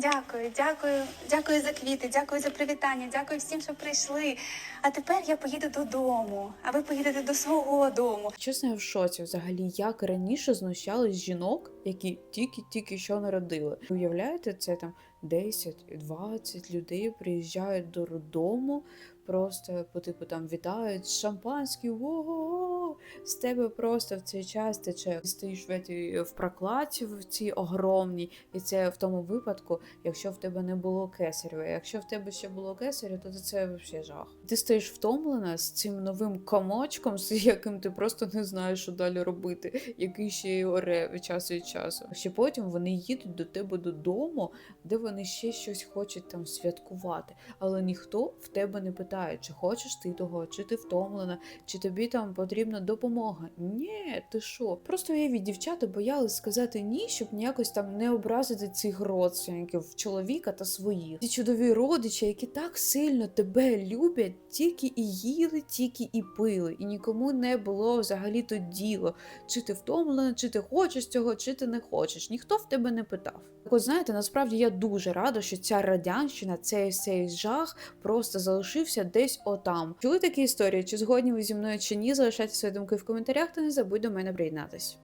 Дякую, дякую, дякую за квіти, дякую за привітання, дякую всім, що прийшли. А тепер я поїду додому, а ви поїдете до свого дому. Чесно, я в шоці взагалі, як раніше знущались жінок, які тільки-тільки що народили. Уявляєте, це там 10-20 людей приїжджають до роддому, просто по типу там вітають шампанські, ого, з тебе просто в цей час тече. Стоїш в, этій- в прокладці в цій огромній, і це в тому випадку, якщо в тебе не було кесарю. Якщо в тебе ще було кесарю, то це взагалі жах. Ти стоїш втомлена з цим новим комочком, з яким ти просто не знаєш, що далі робити, який ще й оре часу від часу. Ще потім вони їдуть до тебе додому, де вони ще щось хочуть там святкувати. Але ніхто в тебе не питає, чи хочеш ти того, чи ти втомлена, чи тобі там потрібна допомога. Ні, ти що? Просто уявіть, дівчата боялись сказати ні, щоб ніякось там не образити цих родственників чоловіка та своїх. Ці чудові родичі, які так сильно тебе люблять, тільки і їли, тільки і пили, і нікому не було взагалі то діло, чи ти втомлена, чи ти хочеш цього, чи ти не хочеш. Ніхто в тебе не питав. Так от знаєте, насправді я дуже рада, що ця радянщина, цей цей жах просто залишився десь отам. Чули такі історії? Чи згодні ви зі мною чи ні? Залишайте свої думки в коментарях та не забудь до мене приєднатись.